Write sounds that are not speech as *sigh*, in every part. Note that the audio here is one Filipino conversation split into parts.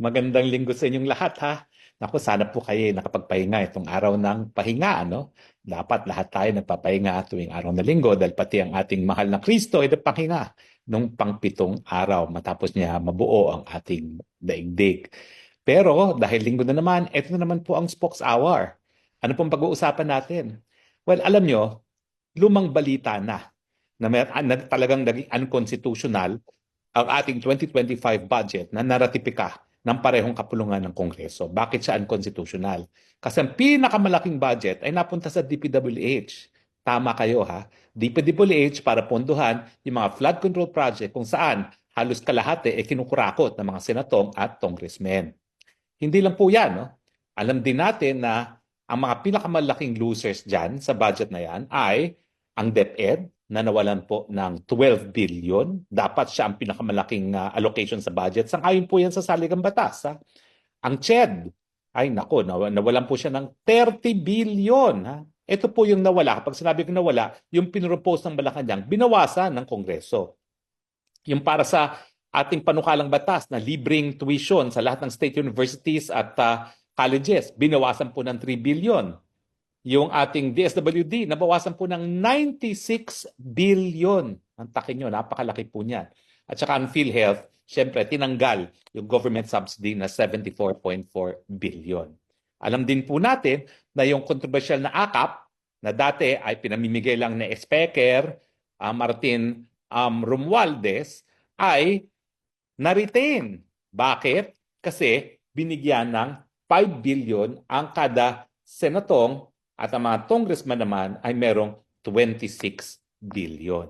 Magandang linggo sa inyong lahat ha. Naku, sana po kayo nakapagpahinga itong araw ng pahinga, ano? Dapat lahat tayo nagpapahinga tuwing araw na linggo dahil pati ang ating mahal na Kristo ay nagpahinga nung pangpitong araw matapos niya mabuo ang ating daigdig. Pero dahil linggo na naman, ito na naman po ang Spokes Hour. Ano pong pag-uusapan natin? Well, alam nyo, lumang balita na na, may, na talagang naging unconstitutional ang ating 2025 budget na naratipika ng parehong kapulungan ng Kongreso. Bakit siya unconstitutional? Kasi ang pinakamalaking budget ay napunta sa DPWH. Tama kayo ha. DPWH para ponduhan yung mga flood control project kung saan halos kalahati ay kinukurakot ng mga senatong at congressmen. Hindi lang po yan. No? Alam din natin na ang mga pinakamalaking losers dyan sa budget na yan ay ang DepEd na nawalan po ng 12 billion. Dapat siya ang pinakamalaking uh, allocation sa budget. Sang-ayon po yan sa saligang batas. Ha? Ang CHED, ay nako, naw- nawalan po siya ng 30 billion. Ha? Ito po yung nawala. Kapag sinabi ko nawala, yung pinropose ng Malacanang, binawasan ng Kongreso. Yung para sa ating panukalang batas na libreng tuition sa lahat ng state universities at uh, colleges, binawasan po ng 3 billion yung ating DSWD, nabawasan po ng 96 billion. Ang takin nyo, napakalaki po niyan. At saka ang PhilHealth, syempre, tinanggal yung government subsidy na 74.4 billion. Alam din po natin na yung controversial na AKAP, na dati ay pinamimigay lang ni Speaker uh, Martin um, Romualdez, ay na-retain. Bakit? Kasi binigyan ng 5 billion ang kada senatong at ang mga congressman naman ay merong 26 billion.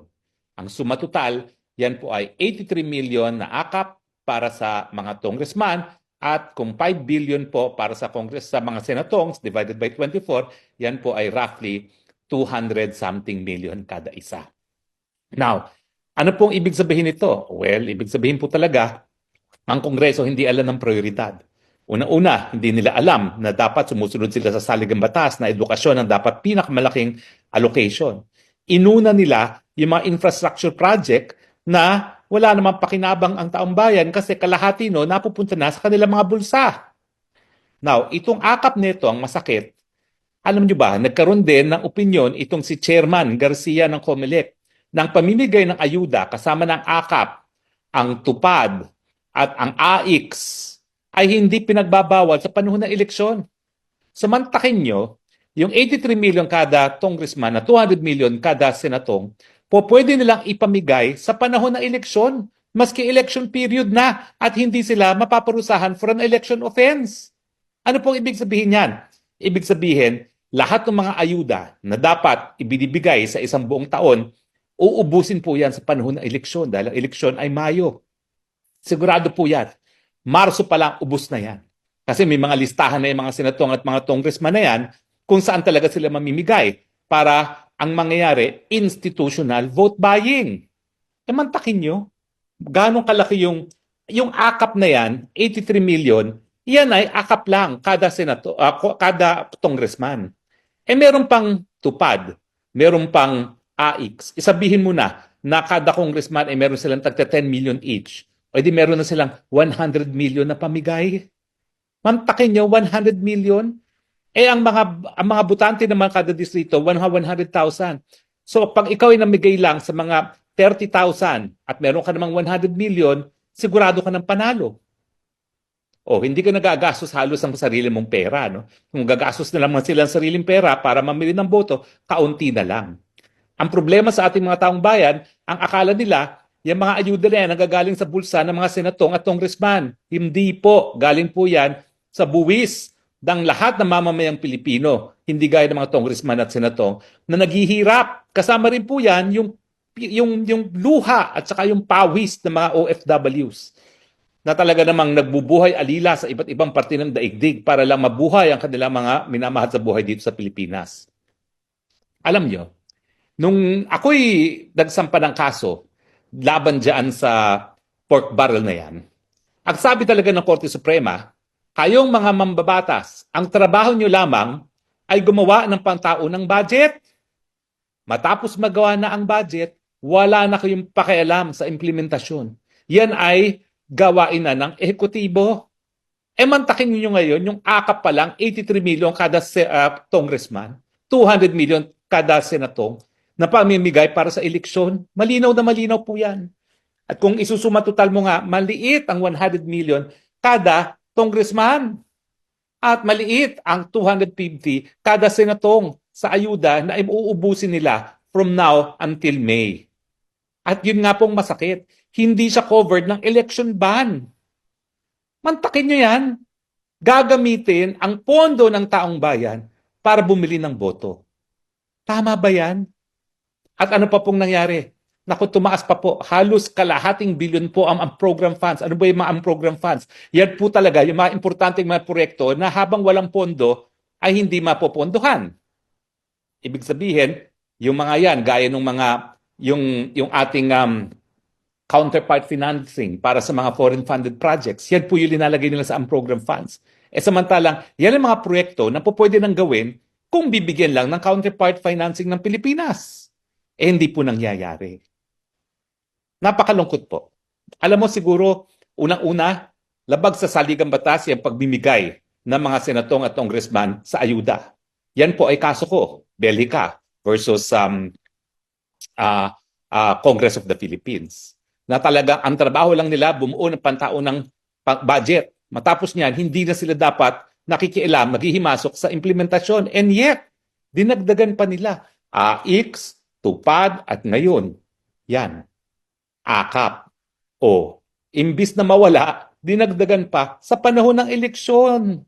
Ang suma total, yan po ay 83 million na akap para sa mga congressman at kung 5 billion po para sa congress sa mga senatongs divided by 24, yan po ay roughly 200 something million kada isa. Now, ano pong ibig sabihin nito? Well, ibig sabihin po talaga, ang Kongreso hindi alam ng prioridad. Una-una, hindi nila alam na dapat sumusunod sila sa saligang batas na edukasyon ang dapat pinakamalaking allocation. Inuna nila yung mga infrastructure project na wala namang pakinabang ang taong bayan kasi kalahati no napupunta na sa kanilang mga bulsa. Now, itong akap nito ang masakit. Alam nyo ba, nagkaroon din ng opinion itong si Chairman Garcia ng COMELEC ng pamimigay ng ayuda kasama ng akap, ang tupad at ang AIX ay hindi pinagbabawal sa panahon ng eleksyon. Samantakin nyo, yung 83 million kada congressman na 200 million kada senatong, po pwede nilang ipamigay sa panahon ng eleksyon, maski election period na at hindi sila mapaparusahan for an election offense. Ano pong ibig sabihin yan? Ibig sabihin, lahat ng mga ayuda na dapat ibinibigay sa isang buong taon, uubusin po yan sa panahon ng eleksyon dahil ang eleksyon ay Mayo. Sigurado po yan. Marso pa lang, ubus na yan. Kasi may mga listahan na yung mga senatong at mga congressman na yan kung saan talaga sila mamimigay para ang mangyayari, institutional vote buying. E mantakin nyo, ganong kalaki yung, yung akap na yan, 83 million, yan ay akap lang kada senato, uh, kada congressman. Eh meron pang tupad, meron pang AX. Isabihin mo na na kada congressman ay meron silang tagta 10 million each. O di meron na silang 100 million na pamigay. Mantakin nyo, 100 million. Eh ang mga ang mga butante naman kada distrito, 100,000. So pag ikaw ay namigay lang sa mga 30,000 at meron ka namang 100 million, sigurado ka ng panalo. O hindi ka nagagastos halos ang sarili mong pera. No? Kung gagastos na lang sila ang sariling pera para mamili ng boto, kaunti na lang. Ang problema sa ating mga taong bayan, ang akala nila, yung mga ayuda na yan nagagaling sa bulsa ng mga senatong at congressman. Hindi po. Galing po yan sa buwis ng lahat ng mamamayang Pilipino. Hindi gaya ng mga congressman at senatong na naghihirap. Kasama rin po yan yung, yung, yung luha at saka yung pawis ng mga OFWs na talaga namang nagbubuhay alila sa iba't ibang parte ng daigdig para lang mabuhay ang kanilang mga minamahal sa buhay dito sa Pilipinas. Alam nyo, nung ako'y nagsampa ng kaso laban dyan sa pork barrel na yan, ang sabi talaga ng Korte Suprema, kayong mga mambabatas, ang trabaho nyo lamang ay gumawa ng pantaunang budget. Matapos magawa na ang budget, wala na kayong pakialam sa implementasyon. Yan ay gawain na ng ehekutibo. Eh mantakin niyo ngayon, yung akap pa lang, 83 million kada ah, congressman, 200 million kada senatong na pamimigay para sa eleksyon. Malinaw na malinaw po yan. At kung isusuma total mo nga, maliit ang 100 million kada congressman. At maliit ang 250 kada senatong sa ayuda na iuubusin nila from now until May. At yun nga pong masakit, hindi siya covered ng election ban. Mantakin nyo yan. Gagamitin ang pondo ng taong bayan para bumili ng boto. Tama ba yan? At ano pa pong nangyari? Naku, tumaas pa po. Halos kalahating bilyon po ang, ang program funds. Ano ba yung mga program funds? Yan po talaga yung mga importanteng mga proyekto na habang walang pondo ay hindi mapopondohan. Ibig sabihin, yung mga yan, gaya ng mga, yung, yung ating um, counterpart financing para sa mga foreign funded projects, yan po yung linalagay nila sa ang program funds. E samantalang, yan ang mga proyekto na po pwede nang gawin kung bibigyan lang ng counterpart financing ng Pilipinas. Eh hindi po nangyayari. Napakalungkot po. Alam mo siguro, unang-una, labag sa saligang batas yung pagbimigay ng mga senatong at congressman sa ayuda. Yan po ay kaso ko, Belgica versus um, ah, ah, Congress of the Philippines. Na talagang ang trabaho lang nila bumuo ng pantaunang pa- budget. Matapos niyan, hindi na sila dapat nakikialam, maghihimasok sa implementasyon. And yet, dinagdagan pa nila. AX, tupad, at ngayon, yan, akap. O, imbis na mawala, dinagdagan pa sa panahon ng eleksyon.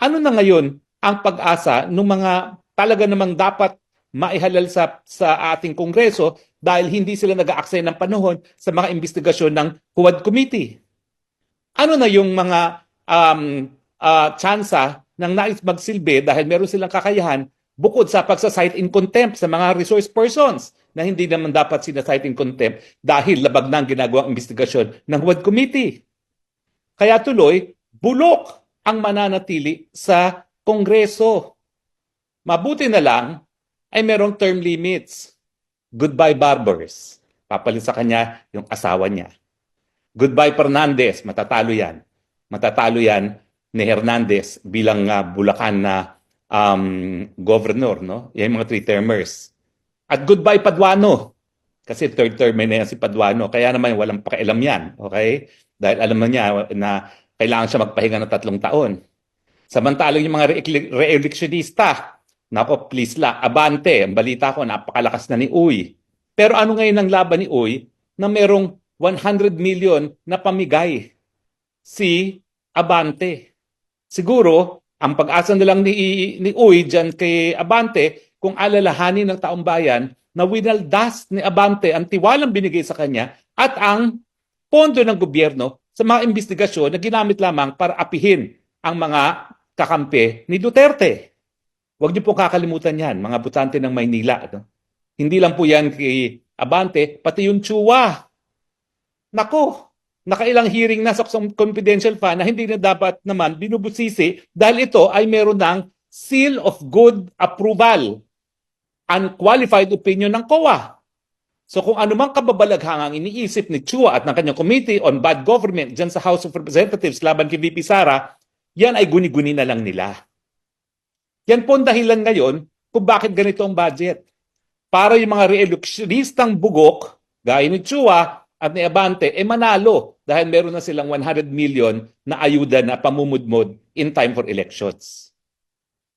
Ano na ngayon ang pag-asa ng mga talaga namang dapat maihalal sa, sa ating kongreso dahil hindi sila nag-aaksay ng panahon sa mga investigasyon ng Huwad Committee? Ano na yung mga um, ah, tsansa ng nais magsilbi dahil meron silang kakayahan bukod sa pagsasite in contempt sa mga resource persons na hindi naman dapat sinasite in contempt dahil labag na ang ginagawang investigasyon ng Huwad Committee. Kaya tuloy, bulok ang mananatili sa Kongreso. Mabuti na lang ay merong term limits. Goodbye Barbers. Papalit sa kanya yung asawa niya. Goodbye Fernandez. Matatalo yan. Matatalo yan ni Hernandez bilang ah, Bulacan na um, governor. No? Yan mga three-termers. At goodbye Paduano. Kasi third term na yan si Paduano. Kaya naman walang pakialam yan. Okay? Dahil alam na niya na kailangan siya magpahinga ng tatlong taon. Samantalang yung mga re- re-electionista, nako please la, abante, ang balita ko, napakalakas na ni Uy. Pero ano ngayon ang laban ni Uy na merong 100 million na pamigay si Abante. Siguro, ang pag-asa na lang ni, ni Uy dyan kay Abante, kung alalahanin ng taong bayan na winaldas ni Abante ang tiwalang binigay sa kanya at ang pondo ng gobyerno sa mga investigasyon na ginamit lamang para apihin ang mga kakampi ni Duterte. Huwag niyo po kakalimutan yan, mga butante ng Maynila. No? Hindi lang po yan kay Abante, pati yung Chua. Nako, nakailang hearing na sa confidential pa na hindi na dapat naman binubusisi dahil ito ay meron ng seal of good approval, unqualified opinion ng COA. So kung anumang kababalaghangang iniisip ni Chua at ng kanyang Committee on Bad Government dyan sa House of Representatives laban kay VP Sara, yan ay guni-guni na lang nila. Yan po ang dahilan ngayon kung bakit ganito ang budget. Para yung mga re-electionistang bugok, gaya ni Chua at ni Abante, eh manalo dahil meron na silang 100 million na ayuda na pamumudmod in time for elections.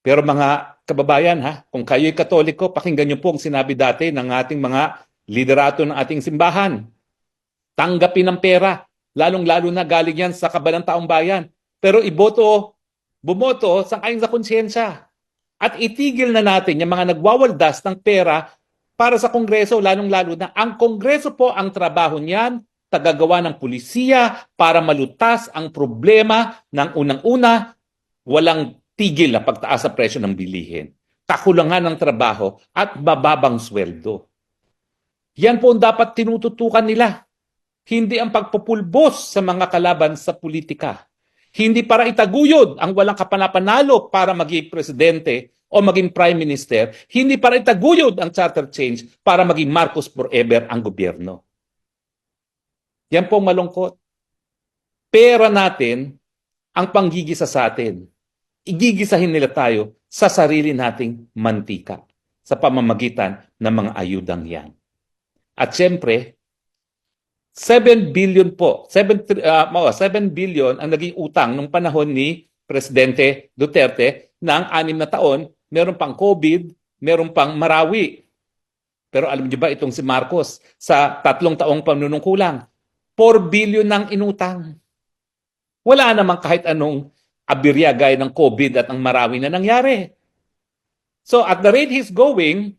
Pero mga kababayan ha, kung kayo'y katoliko, pakinggan niyo po ang sinabi dati ng ating mga liderato ng ating simbahan. Tanggapin ang pera, lalong-lalo na galing yan sa kabalang taong bayan. Pero iboto, bumoto sa ayon sa konsyensya. At itigil na natin yung mga nagwawaldas ng pera para sa Kongreso, lalong-lalo na ang Kongreso po ang trabaho niyan, tagagawa ng pulisiya para malutas ang problema ng unang-una, walang tigil na pagtaas sa presyo ng bilihin, kakulangan ng trabaho at bababang sweldo. Yan po ang dapat tinututukan nila. Hindi ang pagpupulbos sa mga kalaban sa politika. Hindi para itaguyod ang walang kapanapanalo para maging presidente o maging prime minister. Hindi para itaguyod ang charter change para maging Marcos forever ang gobyerno. Yan po ang malungkot. Pera natin ang panggigisa sa atin. Igigisahin nila tayo sa sarili nating mantika sa pamamagitan ng mga ayudang yan. At syempre, 7 billion po, 7, tri- ah, oh, 7 billion ang naging utang nung panahon ni Presidente Duterte ng anim na taon, meron pang COVID, meron pang Marawi. Pero alam niyo ba itong si Marcos sa tatlong taong panunungkulang, 4 billion ng inutang. Wala namang kahit anong abirya gaya ng COVID at ang Marawi na nangyari. So at the rate he's going,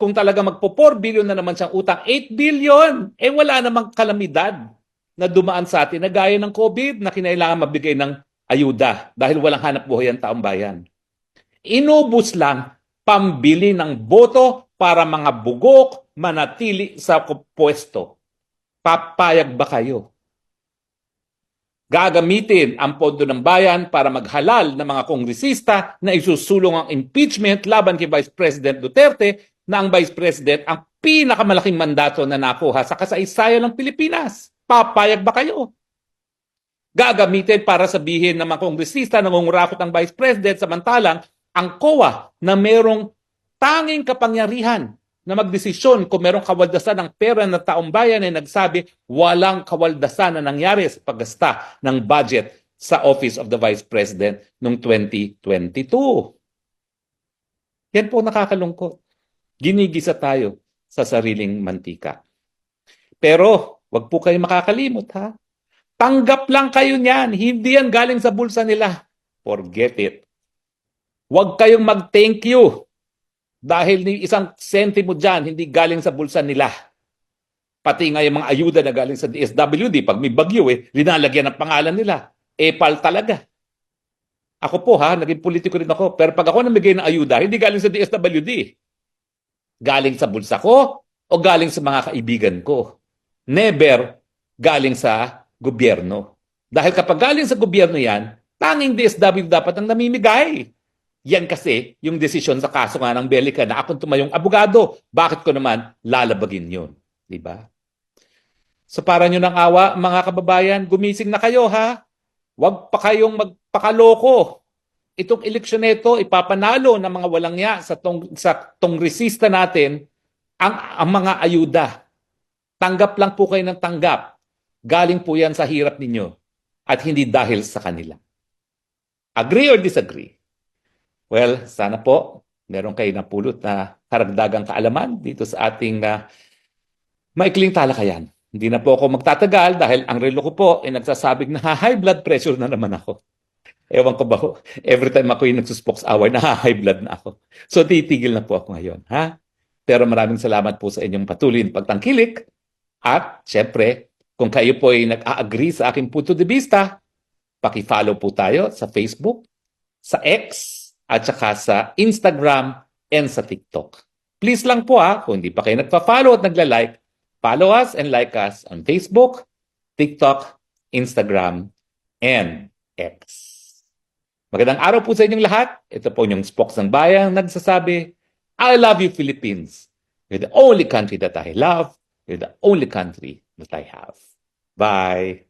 kung talaga magpo 4 billion na naman siyang utang, 8 billion, eh wala namang kalamidad na dumaan sa atin na gaya ng COVID na kinailangan mabigay ng ayuda dahil walang hanap buhay ang taong bayan. Inubos lang pambili ng boto para mga bugok manatili sa pwesto. Papayag ba kayo? Gagamitin ang pondo ng bayan para maghalal ng mga kongresista na isusulong ang impeachment laban kay Vice President Duterte na ang Vice President ang pinakamalaking mandato na nakuha sa kasaysayan ng Pilipinas. Papayag ba kayo? Gagamitin para sabihin ng mga kongresista na nangungurakot ang Vice President samantalang ang COA na merong tanging kapangyarihan na magdesisyon kung merong kawaldasan ng pera ng taong bayan ay nagsabi walang kawaldasan na nangyari sa paggasta ng budget sa Office of the Vice President noong 2022. Yan po nakakalungkot. Ginigisa tayo sa sariling mantika. Pero wag po kayo makakalimot ha. Tanggap lang kayo niyan. Hindi yan galing sa bulsa nila. Forget it. Huwag kayong mag-thank you dahil ni isang sentimo dyan hindi galing sa bulsa nila. Pati nga yung mga ayuda na galing sa DSWD, pag may bagyo eh, linalagyan ng pangalan nila. Epal talaga. Ako po ha, naging politiko rin ako. Pero pag ako namigay ng ayuda, hindi galing sa DSWD. Galing sa bulsa ko o galing sa mga kaibigan ko. Never galing sa gobyerno. Dahil kapag galing sa gobyerno yan, tanging DSW dapat ang namimigay. Yan kasi yung desisyon sa kaso nga ng Belica na akong tumayong abogado. Bakit ko naman lalabagin yun? Di ba? So para nyo ng awa, mga kababayan, gumising na kayo ha. Huwag pa kayong magpakaloko. Itong eleksyon nito, ipapanalo ng mga walang ya sa, tong, sa tongresista natin ang, ang mga ayuda. Tanggap lang po kayo ng tanggap. Galing po yan sa hirap ninyo at hindi dahil sa kanila. Agree or disagree? Well, sana po meron kayo napulot na karagdagang kaalaman dito sa ating uh, maikling talakayan. Hindi na po ako magtatagal dahil ang relo ko po ay nagsasabing na high blood pressure na naman ako. Ewan ko ba, *laughs* every time ako yung nagsuspox hour, na *laughs* high blood na ako. So titigil na po ako ngayon. Ha? Pero maraming salamat po sa inyong patuloy na pagtangkilik. At syempre, kung kayo po ay nag-a-agree sa aking punto de vista, paki-follow po tayo sa Facebook, sa X, at saka sa Instagram and sa TikTok. Please lang po ha, kung hindi pa kayo nagpa-follow at nagla-like, follow us and like us on Facebook, TikTok, Instagram, and X. Magandang araw po sa inyong lahat. Ito po yung Spokes ng Bayan nagsasabi, I love you Philippines. You're the only country that I love. You're the only country that I have. Bye.